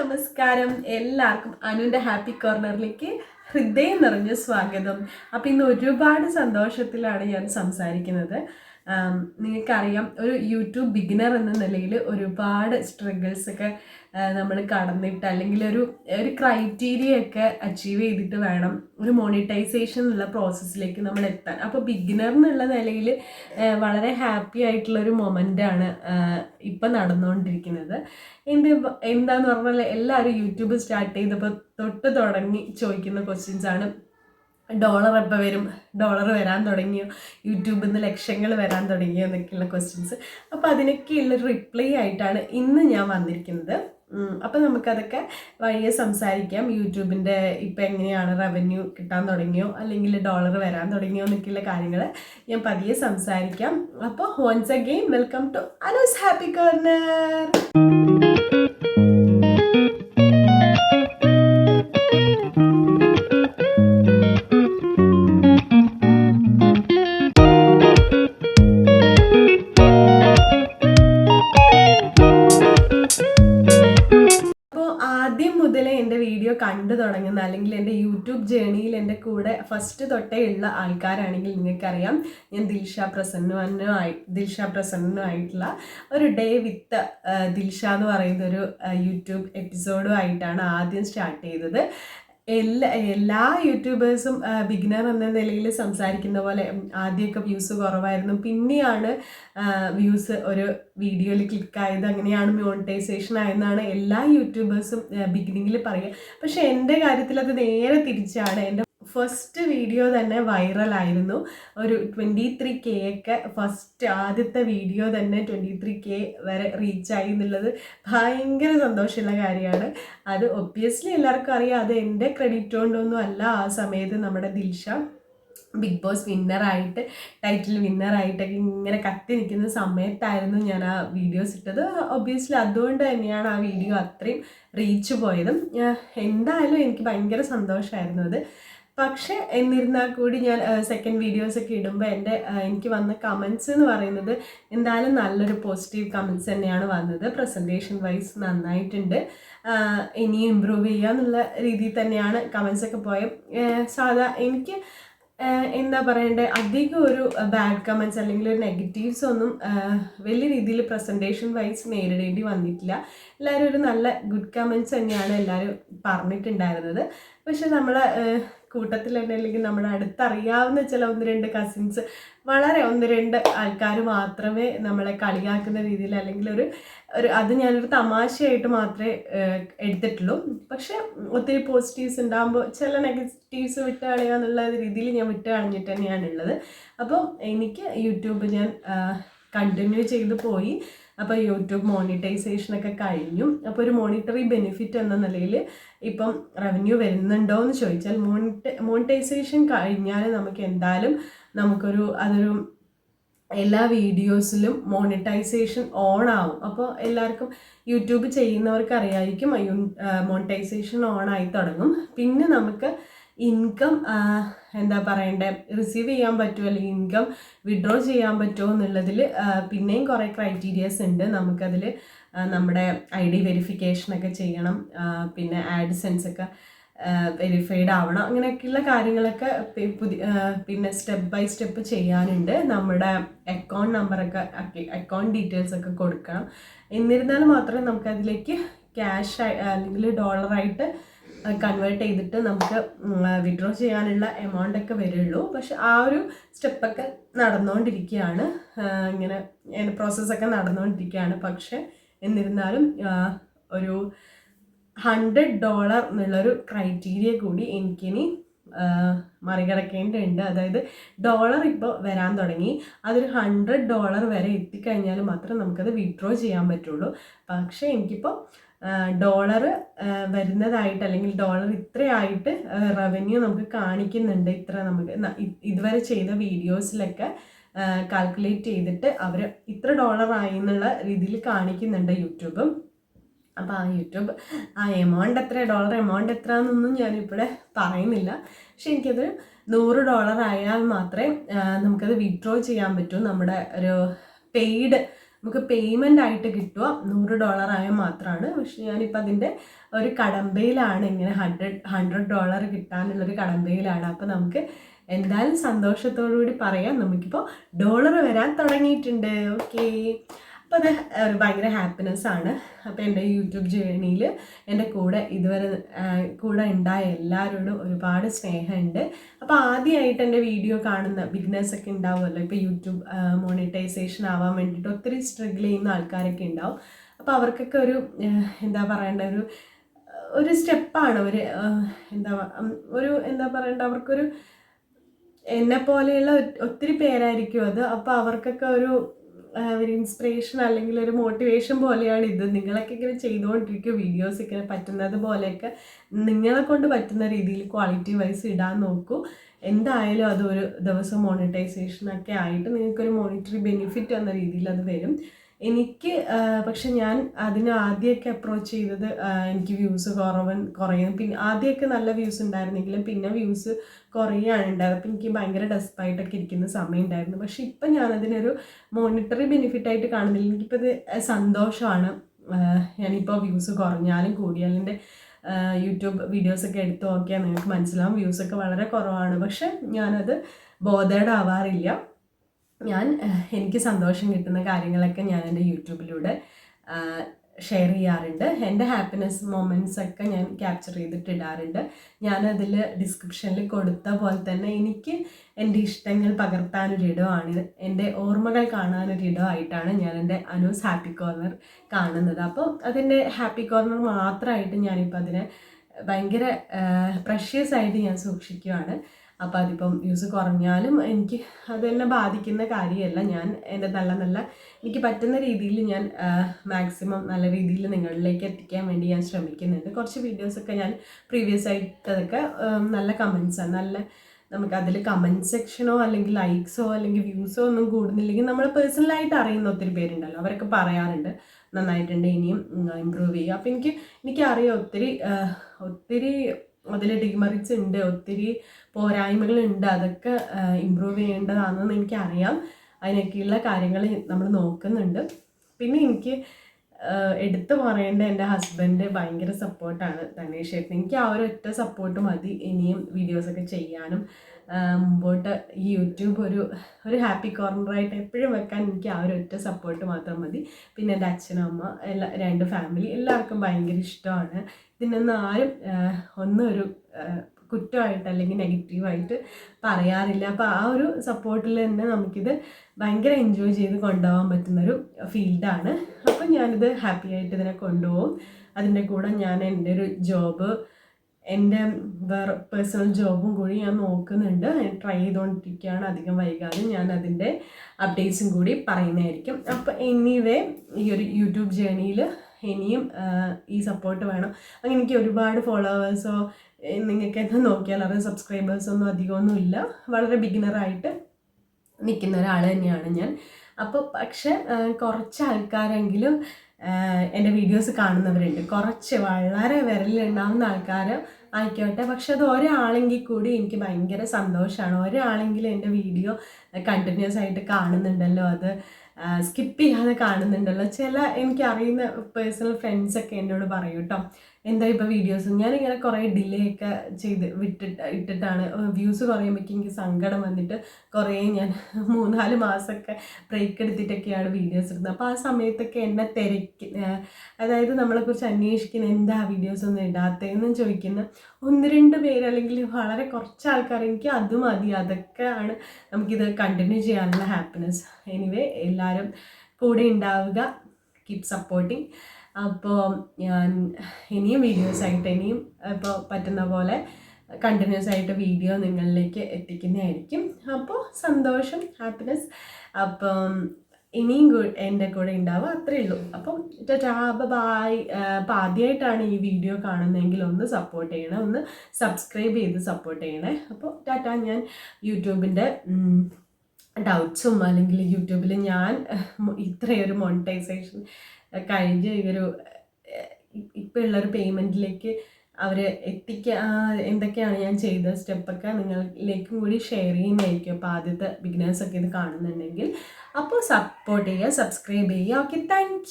നമസ്കാരം. എല്ലാവർക്കും അനുവിന്റെ ഹാപ്പി കോർണറിലേക്ക് ഹൃദയം നിറഞ്ഞ സ്വാഗതം. അപ്പം ഇന്ന് ഒരുപാട് സന്തോഷത്തിലാണ് ഞാൻ സംസാരിക്കുന്നത്. നിങ്ങൾക്കറിയാം ഒരു യൂട്യൂബ് ബിഗിനർ എന്ന നിലയിൽ ഒരുപാട് സ്ട്രഗിൾസ് ഒക്കെ നമ്മൾ കടന്നിട്ട് അല്ലെങ്കിൽ ഒരു ഒരു ക്രൈറ്റീരിയ ഒക്കെ അച്ചീവ് ചെയ്തിട്ട് വേണം ഒരു മോണിറ്റൈസേഷൻ എന്നുള്ള പ്രോസസ്സിലേക്ക് നമ്മൾ എത്താൻ. അപ്പോൾ ബിഗിനർ എന്നുള്ള നിലയിൽ വളരെ ഹാപ്പി ആയിട്ടുള്ള ഒരു മൊമെന്റാണ് ഇപ്പം നടന്നുകൊണ്ടിരിക്കുന്നത്. എന്ത് എന്താന്ന് പറഞ്ഞാൽ എല്ലാവരും യൂട്യൂബ് സ്റ്റാർട്ട് ചെയ്തപ്പോൾ തൊട്ട് തുടങ്ങി ചോദിക്കുന്ന ക്വസ്റ്റ്യൻസ് ആണ് ഡോളർ എപ്പോൾ വരും. ഡോളർ വരാൻ തുടങ്ങിയോ? യൂട്യൂബിൽ നിന്ന് ലക്ഷങ്ങൾ വരാൻ തുടങ്ങിയോ എന്നൊക്കെയുള്ള ക്വസ്റ്റ്യൻസ് അപ്പോൾ അതിനൊക്കെയുള്ള റിപ്ലൈ ആയിട്ടാണ് ഇന്ന് ഞാൻ വന്നിരിക്കുന്നത്. അപ്പോൾ നമുക്കതൊക്കെ വഴിയെ സംസാരിക്കാം. യൂട്യൂബിന്റെ ഇപ്പം എങ്ങനെയാണ് റവന്യൂ കിട്ടാൻ തുടങ്ങിയോ? അല്ലെങ്കിൽ ഡോളർ വരാൻ തുടങ്ങിയോ എന്നൊക്കെയുള്ള കാര്യങ്ങൾ ഞാൻ പതിയെ സംസാരിക്കാം. അപ്പോൾ once again welcome to Ano's happy corner ആദ്യം മുതലേ എന്റെ വീഡിയോ കണ്ടു തുടങ്ങുന്ന അല്ലെങ്കിൽ എന്റെ യൂട്യൂബ് ജേണിയിൽ എന്റെ കൂടെ ഫസ്റ്റ് തൊട്ടേ ഉള്ള ആൾക്കാരാണെങ്കിൽ നിങ്ങൾക്കറിയാം. ഞാൻ ദിൽഷ പ്രസന്നുമായി ദിൽഷ പ്രസന്നുമായിട്ടുള്ള ഒരു ഡേ വിത്ത് ദിൽഷ എന്ന് പറയുന്ന ഒരു യൂട്യൂബ് എപ്പിസോഡുമായിട്ടാണ് ആദ്യം സ്റ്റാർട്ട് ചെയ്തത്. എല്ലാ എല്ലാ യൂട്യൂബേഴ്സും ബിഗിനർ എന്ന നിലയിൽ സംസാരിക്കുന്ന പോലെ ആദ്യമൊക്കെ വ്യൂസ് കുറവായിരുന്നു. പിന്നെയാണ് വ്യൂസ് ഒരു വീഡിയോയിൽ ക്ലിക്കായത് അങ്ങനെയാണ് മോണിറ്റൈസേഷൻ ആയെന്നാണ് എല്ലാ യൂട്യൂബേഴ്സും ബിഗിനിങ്ങിൽ പറയുക. പക്ഷേ എന്റെ കാര്യത്തിൽ അത് നേരെ തിരിച്ചാണ്. എന്റെ ഫസ്റ്റ് വീഡിയോ തന്നെ വൈറലായിരുന്നു ഒരു ട്വന്റി ത്രീ കെ ഒക്കെ ഫസ്റ്റ് ആദ്യത്തെ വീഡിയോ തന്നെ ട്വന്റി ത്രീ കെ വരെ റീച്ചായി എന്നുള്ളത് ഭയങ്കര സന്തോഷമുള്ള കാര്യമാണ്. അത് ഒബ്വിയസ്ലി എല്ലാവർക്കും അറിയാം. അത് എന്റെ ക്രെഡിറ്റ് കൊണ്ടൊന്നും അല്ല ആ സമയത്ത് നമ്മുടെ ദിൽഷ ബിഗ് ബോസ് വിന്നറായിട്ട് ടൈറ്റിൽ വിന്നറായിട്ടൊക്കെ ഇങ്ങനെ കത്തി നിൽക്കുന്ന സമയത്തായിരുന്നു ഞാൻ ആ വീഡിയോസ് ഇട്ടത്. ഒബ്വിയസ്ലി അതുകൊണ്ട് തന്നെയാണ് ആ വീഡിയോ അത്രയും റീച്ച് പോയതും. എന്തായാലും എനിക്ക് ഭയങ്കര സന്തോഷമായിരുന്നു അത്. പക്ഷേ എന്നിരുന്നാൽ കൂടി ഞാൻ സെക്കൻഡ് വീഡിയോസ് ഒക്കെ ഇടുമ്പോൾ എന്റെ എനിക്ക് വന്ന കമൻസ് എന്ന് പറയുന്നത് എന്തായാലും നല്ലൊരു പോസിറ്റീവ് കമൻസ് തന്നെയാണ് വന്നത്. പ്രസന്റേഷൻ വൈസ് നന്നായിട്ടുണ്ട്. ഇനിയും ഇമ്പ്രൂവ് ചെയ്യുക എന്നുള്ള രീതിയിൽ തന്നെയാണ് കമൻസ് ഒക്കെ പോയത് സാധാ എനിക്ക് എന്താ പറയണ്ടേ അധികം ഒരു ബാഡ് കമൻസ് അല്ലെങ്കിൽ ഒരു നെഗറ്റീവ്സ് ഒന്നും വലിയ രീതിയിൽ പ്രസന്റേഷൻ വൈസ് നേരിടേണ്ടി വന്നിട്ടില്ല. എല്ലാവരും ഒരു നല്ല ഗുഡ് കമൻസ് തന്നെയാണ് എല്ലാവരും പറഞ്ഞിട്ടുണ്ടായിരുന്നത്. പക്ഷെ നമ്മളെ കൂട്ടത്തിൽ തന്നെ അല്ലെങ്കിൽ നമ്മുടെ അടുത്തറിയാവുന്ന ചില ഒന്ന് രണ്ട് കസിൻസ് വളരെ ഒന്ന് രണ്ട് ആൾക്കാർ മാത്രമേ നമ്മളെ കളിയാക്കുന്ന രീതിയിൽ അല്ലെങ്കിൽ ഒരു ഒരു അത് ഞാനൊരു തമാശയായിട്ട് മാത്രമേ എടുത്തിട്ടുള്ളൂ. പക്ഷെ ഒത്തിരി പോസിറ്റീവ്സ് ഉണ്ടാകുമ്പോൾ ചില നെഗറ്റീവ്സ് വിട്ട് കളയുക എന്നുള്ള രീതിയിൽ ഞാൻ വിട്ട് കളഞ്ഞിട്ട് തന്നെയാണ് ഉള്ളത് അപ്പോൾ എനിക്ക് യൂട്യൂബ് ഞാൻ കണ്ടിന്യൂ ചെയ്തു പോയി. അപ്പോൾ യൂട്യൂബ് മോണിറ്റൈസേഷനൊക്കെ കഴിഞ്ഞു. അപ്പോൾ ഒരു മോണിറ്ററി ബെനിഫിറ്റ് എന്ന നിലയിൽ ഇപ്പം റവന്യൂ വരുന്നുണ്ടോ എന്ന് ചോദിച്ചാൽ മോണിറ്റ മോണിറ്റൈസേഷൻ കഴിഞ്ഞാൽ നമുക്ക് എന്തായാലും നമുക്കൊരു അതൊരു എല്ലാ വീഡിയോസിലും മോണിറ്റൈസേഷൻ ഓൺ ആവും. അപ്പോൾ എല്ലാവർക്കും യൂട്യൂബ് ചെയ്യുന്നവർക്ക് അറിയായിരിക്കും മോണിറ്റൈസേഷൻ ഓൺ ആയി തുടങ്ങും. പിന്നെ നമുക്ക് ഇൻകം എന്താ പറയണ്ടേ റിസീവ് ചെയ്യാൻ പറ്റുമോ അല്ലെങ്കിൽ ഇൻകം വിഡ്രോ ചെയ്യാൻ പറ്റുമോ എന്നുള്ളതിൽ പിന്നെയും കുറേ ക്രൈറ്റീരിയസ് ഉണ്ട്. നമുക്കതിൽ നമ്മുടെ ഐ ഡി വെരിഫിക്കേഷനൊക്കെ ചെയ്യണം പിന്നെ ആഡ്സെൻസ് ഒക്കെ വെരിഫൈഡ് ആവണം. അങ്ങനെയൊക്കെയുള്ള കാര്യങ്ങളൊക്കെ പുതിയ പിന്നെ സ്റ്റെപ്പ് ബൈ സ്റ്റെപ്പ് ചെയ്യാനുണ്ട്. നമ്മുടെ അക്കൗണ്ട് നമ്പറൊക്കെ അക്കൗണ്ട് ഡീറ്റെയിൽസ് ഒക്കെ കൊടുക്കണം. എന്നിരുന്നാൽ മാത്രമേ നമുക്കതിലേക്ക് ക്യാഷ് അല്ലെങ്കിൽ ഡോളറായിട്ട് കൺവേർട്ട് ചെയ്തിട്ട് നമുക്ക് വിഡ്രോ ചെയ്യാനുള്ള എമൗണ്ട് ഒക്കെ വരുള്ളൂ. പക്ഷെ ആ ഒരു സ്റ്റെപ്പൊക്കെ നടന്നുകൊണ്ടിരിക്കുകയാണ് ഇങ്ങനെ പ്രോസസ്സൊക്കെ നടന്നുകൊണ്ടിരിക്കുകയാണ് പക്ഷെ എന്നിരുന്നാലും ഒരു ഹൺഡ്രഡ് ഡോളർ എന്നുള്ളൊരു ക്രൈറ്റീരിയ കൂടി എനിക്കിനി മറികടക്കേണ്ടതുണ്ട്. അതായത് ഡോളർ ഇപ്പോൾ വരാൻ തുടങ്ങി. അതൊരു ഹൺഡ്രഡ് ഡോളർ വരെ എത്തിക്കഴിഞ്ഞാൽ മാത്രമേ നമുക്കത് വിഡ്രോ ചെയ്യാൻ പറ്റുള്ളൂ. പക്ഷേ എനിക്കിപ്പോൾ ഡോളർ വരുന്നതായിട്ട് അല്ലെങ്കിൽ ഡോളർ ഇത്രയായിട്ട് റവന്യൂ നമുക്ക് കാണിക്കുന്നുണ്ട് ഇത്ര നമുക്ക്. ഇതുവരെ ചെയ്ത വീഡിയോസിലൊക്കെ കാൽക്കുലേറ്റ് ചെയ്തിട്ട് അവർ ഇത്ര ഡോളർ ആയി എന്നുള്ള രീതിയിൽ കാണിക്കുന്നുണ്ട് യൂട്യൂബും. അപ്പോൾ ആ യൂട്യൂബ് ആ എമൗണ്ട് എത്ര ഡോളർ എമൗണ്ട് എത്ര എന്നൊന്നും ഞാനിവിടെ പറയുന്നില്ല. പക്ഷെ എനിക്കത് നൂറ് ഡോളർ ആയാൽ മാത്രമേ നമുക്കത് വിഡ്രോ ചെയ്യാൻ പറ്റൂ. നമ്മുടെ ഒരു പെയ്ഡ് നമുക്ക് പേയ്മെന്റ് ആയിട്ട് കിട്ടുക. നൂറ് ഡോളർ ആയാൽ മാത്രമാണ്. പക്ഷെ ഞാനിപ്പോൾ അതിന്റെ ഒരു കടമ്പയിലാണ് ഇങ്ങനെ ഹൺഡ്രഡ് ഹൺഡ്രഡ് ഡോളർ കിട്ടാനുള്ളൊരു കടമ്പയിലാണ്. അപ്പോൾ നമുക്ക് എന്തായാലും സന്തോഷത്തോടു കൂടി പറയാം. നമുക്കിപ്പോൾ ഡോളർ വരാൻ തുടങ്ങിയിട്ടുണ്ട്. ഓക്കേ അപ്പോൾ അത് ഭയങ്കര ഹാപ്പിനെസ് ആണ്. അപ്പോൾ എന്റെ യൂട്യൂബ് ജേണിയിൽ എന്റെ കൂടെ ഇതുവരെ കൂടെ ഉണ്ടായ എല്ലാവരോടും ഒരുപാട് സ്നേഹമുണ്ട്. അപ്പോൾ ആദ്യമായിട്ട് എന്റെ വീഡിയോ കാണുന്ന ബിഗിനേഴ്സ് ഒക്കെ ഉണ്ടാവുമല്ലോ? ഇപ്പോൾ യൂട്യൂബ് മോണിറ്റൈസേഷൻ ആവാൻ വേണ്ടിയിട്ട് ഒത്തിരി സ്ട്രഗിൾ ചെയ്യുന്ന ആൾക്കാരൊക്കെ ഉണ്ടാവും. അപ്പോൾ അവർക്കൊക്കെ ഒരു എന്താ പറയേണ്ട ഒരു ഒരു സ്റ്റെപ്പാണ് ഒരു എന്താ ഒരു എന്താ പറയണ്ട അവർക്കൊരു എന്നെ പോലെയുള്ള ഒത്തിരി പേരായിരിക്കും അത്. അപ്പോൾ അവർക്കൊക്കെ ഒരു ഒരു ഇൻസ്പിറേഷൻ അല്ലെങ്കിൽ ഒരു മോട്ടിവേഷൻ പോലെയാണ് ഇത് നിങ്ങളൊക്കെ ഇങ്ങനെ ചെയ്തുകൊണ്ടിരിക്കും. വീഡിയോസ് ഇങ്ങനെ പറ്റുന്നത് പോലെയൊക്കെ നിങ്ങളെ കൊണ്ട് പറ്റുന്ന രീതിയിൽ ക്വാളിറ്റി വൈസ് ഇടാൻ നോക്കൂ. എന്തായാലും അതൊരു ദിവസം മോണിറ്റൈസേഷൻ ഒക്കെ ആയിട്ട് നിങ്ങൾക്കൊരു മോണിറ്ററി ബെനിഫിറ്റ് എന്ന രീതിയിൽ അത് വരും. എനിക്ക് പക്ഷെ ഞാൻ അതിന് ആദ്യമൊക്കെ അപ്രോച്ച് ചെയ്തത് എനിക്ക് വ്യൂസ് കുറവൻ കുറയും. പിന്നെ ആദ്യമൊക്കെ നല്ല വ്യൂസ് ഉണ്ടായിരുന്നെങ്കിലും പിന്നെ വ്യൂസ് കുറയാണ് ഉണ്ടായത്. അപ്പം എനിക്ക് ഭയങ്കര ഡെസ്പായിട്ടൊക്കെ ഇരിക്കുന്ന സമയം ഉണ്ടായിരുന്നു. പക്ഷെ ഇപ്പം ഞാനതിനൊരു മോണിറ്ററി ബെനിഫിറ്റായിട്ട് കാണുന്നില്ല. എനിക്കിപ്പോൾ ഇത് സന്തോഷമാണ്. ഞാനിപ്പോൾ വ്യൂസ് കുറഞ്ഞാലും കൂടിയാലും എന്റെ യൂട്യൂബ് വീഡിയോസൊക്കെ എടുത്ത് നോക്കിയാൽ നിങ്ങൾക്ക് മനസ്സിലാവും. വ്യൂസൊക്കെ വളരെ കുറവാണ്. പക്ഷെ ഞാനത് ബോധേഡ് ആവാറില്ല. ഞാൻ എനിക്ക് സന്തോഷം കിട്ടുന്ന കാര്യങ്ങളൊക്കെ ഞാൻ എന്റെ യൂട്യൂബിലൂടെ ഷെയർ ചെയ്യാറുണ്ട്. എന്റെ ഹാപ്പിനെസ് മൊമെന്റ്സ് ഒക്കെ ഞാൻ ക്യാപ്ചർ ചെയ്തിട്ട് ഇടാറുണ്ട് ഞാനതിൽ ഡിസ്ക്രിപ്ഷനിൽ കൊടുത്ത പോലെ തന്നെ എനിക്ക് എന്റെ ഇഷ്ടങ്ങൾ പകർത്താനൊരിടമാണ്. എന്റെ ഓർമ്മകൾ കാണാനൊരിടമായിട്ടാണ് ഞാൻ എന്റെ അനൂസ് ഹാപ്പി കോർണർ കാണുന്നത്. അപ്പോൾ അതിന്റെ ഹാപ്പി കോർണർ മാത്രമായിട്ട് ഞാനിപ്പോൾ അതിനെ ഭയങ്കര പ്രഷ്യസ് ആയിട്ട് ഞാൻ സൂക്ഷിക്കുകയാണ് അപ്പോൾ അതിപ്പം യൂസ് കുറഞ്ഞാലും എനിക്ക് അതെന്നെ ബാധിക്കുന്ന കാര്യമല്ല. ഞാൻ എന്റെ നല്ല നല്ല എനിക്ക് പറ്റുന്ന രീതിയിൽ ഞാൻ മാക്സിമം നല്ല രീതിയിൽ നിങ്ങളിലേക്ക് എത്തിക്കാൻ വേണ്ടി ഞാൻ ശ്രമിക്കുന്നുണ്ട്. കുറച്ച് വീഡിയോസൊക്കെ ഞാൻ പ്രീവിയസ് ആയിട്ടതൊക്കെ നല്ല കമൻസാണ് നല്ല നമുക്ക് അതിൽ കമന്റ് സെക്ഷനോ അല്ലെങ്കിൽ ലൈക്സോ അല്ലെങ്കിൽ വ്യൂസോ ഒന്നും കൂടുന്നില്ലെങ്കിൽ നമ്മൾ പേഴ്സണലായിട്ട് അറിയുന്ന ഒത്തിരി പേരുണ്ടല്ലോ. അവരൊക്കെ പറയാറുണ്ട്. നന്നായിട്ടുണ്ട് ഇനിയും ഇമ്പ്രൂവ് ചെയ്യുക. അപ്പോൾ എനിക്ക് എനിക്കറിയാം ഒത്തിരി ഒത്തിരി അതിൽ ഡിമറിറ്റ്സ് ഉണ്ട് ഒത്തിരി പോരായ്മകളുണ്ട്. അതൊക്കെ ഇമ്പ്രൂവ് ചെയ്യേണ്ടതാണെന്ന് എനിക്കറിയാം. അതിനൊക്കെയുള്ള കാര്യങ്ങൾ നമ്മൾ നോക്കുന്നുണ്ട്. പിന്നെ എനിക്ക് എടുത്തു പറയേണ്ട എന്റെ ഹസ്ബൻഡ് ഭയങ്കര സപ്പോർട്ടാണ് തനേഷ് ചേട്ടൻ എനിക്ക് ആ ഒരു ഒറ്റ സപ്പോർട്ട് മതി ഇനിയും വീഡിയോസൊക്കെ ചെയ്യാനും. മുമ്പോട്ട് ഈ യൂട്യൂബ് ഒരു ഒരു ഹാപ്പി കോർണറായിട്ട് എപ്പോഴും വെക്കാൻ എനിക്ക് ആ ഒരു ഒറ്റ സപ്പോർട്ട് മാത്രം മതി. പിന്നെ എന്റെ അച്ഛനും അമ്മ എല്ലാ രണ്ട് ഫാമിലി എല്ലാവർക്കും ഭയങ്കര ഇഷ്ടമാണ്. ഇതിനൊന്നും ആരും ഒന്നും ഒരു കുറ്റമായിട്ട് അല്ലെങ്കിൽ നെഗറ്റീവായിട്ട് പറയാറില്ല. അപ്പോൾ ആ ഒരു സപ്പോർട്ടിൽ തന്നെ നമുക്കിത് ഭയങ്കര എൻജോയ് ചെയ്ത് കൊണ്ടുപോകാൻ പറ്റുന്നൊരു ഫീൽഡാണ് അപ്പം ഞാനിത് ഹാപ്പിയായിട്ട് ഇതിനെ കൊണ്ടുപോകും. അതിന്റെ കൂടെ ഞാൻ എന്റെ ഒരു ജോബ് എന്റെ വേറെ പേഴ്സണൽ ജോബും കൂടി ഞാൻ നോക്കുന്നുണ്ട്. ട്രൈ ചെയ്തുകൊണ്ടിരിക്കുകയാണ് അധികം വൈകാതെ ഞാൻ അതിന്റെ അപ്ഡേറ്റ്സും കൂടി പറയുന്നതായിരിക്കും. അപ്പോൾ എനിവേ ഈ ഒരു യൂട്യൂബ് ജേണിയിൽ ഇനിയും ഈ സപ്പോർട്ട് വേണം. അങ്ങനെ എനിക്ക് ഒരുപാട് ഫോളോവേഴ്സോ നിങ്ങൾക്ക് എന്നെ നോക്കിയാൽ അറിയാം. സബ്സ്ക്രൈബേഴ്സൊന്നും അധികമൊന്നും ഇല്ല. വളരെ ബിഗിനറായിട്ട് നിൽക്കുന്ന ഒരാൾ തന്നെയാണ് ഞാൻ. അപ്പോൾ പക്ഷേ കുറച്ച് ആൾക്കാരെങ്കിലും എന്റെ വീഡിയോസ് കാണുന്നവരുണ്ട്. കുറച്ച് വളരെ വിരലിലുണ്ടാവുന്ന ആൾക്കാർ ആയിക്കോട്ടെ. പക്ഷെ അത് ഒരാളെങ്കിൽ കൂടി എനിക്ക് ഭയങ്കര സന്തോഷമാണ്. ഒരാളെങ്കിലും എന്റെ വീഡിയോ കണ്ടിന്യൂസ് ആയിട്ട് കാണുന്നുണ്ടല്ലോ അത് സ്കിപ്പ് ചെയ്യാതെ കാണുന്നുണ്ടല്ലോ. ചില എനിക്കറിയുന്ന പേഴ്സണൽ ഫ്രണ്ട്സൊക്കെ എന്നോട് പറയൂട്ടോ എന്താ ഇപ്പോൾ വീഡിയോസ് ഞാനിങ്ങനെ കുറേ ഡിലേ ഒക്കെ ചെയ്ത് വിട്ടിട്ട് ഇട്ടിട്ടാണ്. വ്യൂസ് കുറയുമ്പോഴേക്കും എനിക്ക് സങ്കടം വന്നിട്ട് കുറേ ഞാൻ മൂന്നാൽ മാസമൊക്കെ ബ്രേക്ക് എടുത്തിട്ടൊക്കെയാണ് വീഡിയോസ് ഇടുന്നത്. അപ്പോൾ ആ സമയത്തൊക്കെ എന്നെ തിരക്കി അതായത് നമ്മളെക്കുറിച്ച് അന്വേഷിക്കുന്ന എന്താ വീഡിയോസ് ഒന്നും ഇടാത്തതെന്നും ചോദിക്കുന്ന ഒന്ന് രണ്ട് പേര് അല്ലെങ്കിൽ വളരെ കുറച്ച് ആൾക്കാർ എനിക്ക് അത് മതി അതൊക്കെയാണ് നമുക്കിത് കണ്ടിന്യൂ ചെയ്യാനുള്ള ഹാപ്പിനെസ് എനിവേ എല്ലാവരും കൂടെ ഉണ്ടാവുക. കീപ് സപ്പോർട്ടിങ് അപ്പോൾ ഞാൻ ഇനിയും വീഡിയോസ് ആയിട്ട് ഇനിയും ഇപ്പോൾ പറ്റുന്ന പോലെ കണ്ടിന്യൂസ് ആയിട്ട് വീഡിയോ നിങ്ങളിലേക്ക് എത്തിക്കുന്നതായിരിക്കും. അപ്പോൾ സന്തോഷം ഹാപ്പിനെസ് അപ്പം ഇനിയും എന്റെ കൂടെ ഉണ്ടാവുക അത്രയേ ഉള്ളൂ. അപ്പം ടാബ് ബായ് അപ്പം ആദ്യമായിട്ടാണ് ഈ വീഡിയോ കാണുന്നതെങ്കിൽ ഒന്ന് സപ്പോർട്ട് ചെയ്യണേ ഒന്ന് സബ്സ്ക്രൈബ് ചെയ്ത് സപ്പോർട്ട് ചെയ്യണേ. അപ്പോൾ ടാറ്റ ഞാൻ യൂട്യൂബിന്റെ ഡൗട്ട്സും അല്ലെങ്കിൽ യൂട്യൂബിൽ ഞാൻ ഇത്രയൊരു മോണിറ്റൈസേഷൻ കഴിഞ്ഞ് ഒരു ഇപ്പോൾ ഉള്ളൊരു പേയ്മെന്റിലേക്ക് അവരെ എത്തിക്കുക എന്തൊക്കെയാണ് ഞാൻ ചെയ്ത സ്റ്റെപ്പൊക്കെ നിങ്ങളിലേക്കും കൂടി ഷെയർ ചെയ്യുന്നതായിരിക്കും. അപ്പോൾ ആദ്യത്തെ ബിഗിനേഴ്സൊക്കെ ഇത് കാണുന്നുണ്ടെങ്കിൽ. അപ്പോൾ സപ്പോർട്ട് ചെയ്യുക സബ്സ്ക്രൈബ് ചെയ്യുക. Okay thank